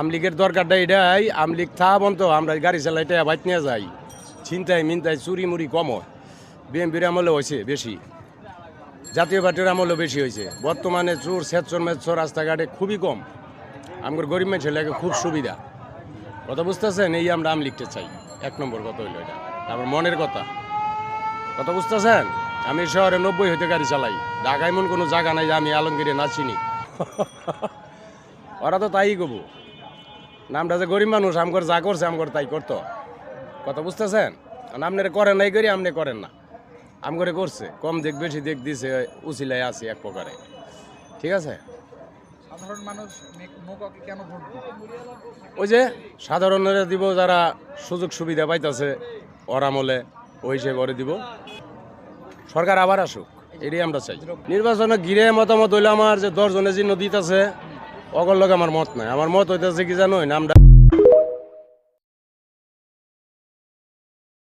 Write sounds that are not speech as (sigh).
আমলিগের দরকারটা এটাই আমলিগ থা বন্ত আমরা গাড়ি চালাইতে বাইক নিয়ে যাই। ছিনতাই মিনতাই চুরি মুড়ি কম হয়। বিএমপির আমলে হয়েছে বেশি। জাতীয় পার্টির আমলে বেশি হয়েছে। বর্তমানে চোর সেচর মেচর রাস্তাঘাটে খুবই কম। আমার গরিব মানুষের লাগে খুব সুবিধা। কথা বুঝতেছেন? এই আমরা আম লিখতে চাই। এক নম্বর কথা হইল এটা। আমার মনের কথা। কথা বুঝতেছেন? আমি শহরে নব্বই হইতে গাড়ি চালাই। ঢাকায় এমন কোনো জায়গা নাই যে আমি আলমগীরে না চিনি (laughs) ওরা তো তাই কব। নামটা যে গরিব মানুষ আমগর যা করছে আমগর তাই করতো। কথা বুঝতেছেন? আপনারা করেন নাই করি আপনি করেন না। আমগরে করছে কম দেখ বেশি দেখ দিছে উচিলাই আছে এক প্রকারে। ঠিক আছে? সাধারণ মানুষ কেন ভোট ওই যে সাধারণরা দিব যারা সুযোগ সুবিধা পাইতেছে ওর আমলে ওই হিসেবে করে দিব। সরকার আবার আসুক এটাই আমরা চাই। নির্বাচনে ঘিরে মতামত হইলে আমার যে দশজনে যে নদীত আছে অগর লগে আমার মত নাই। আমার মত হইতেছে কি জানো নামটা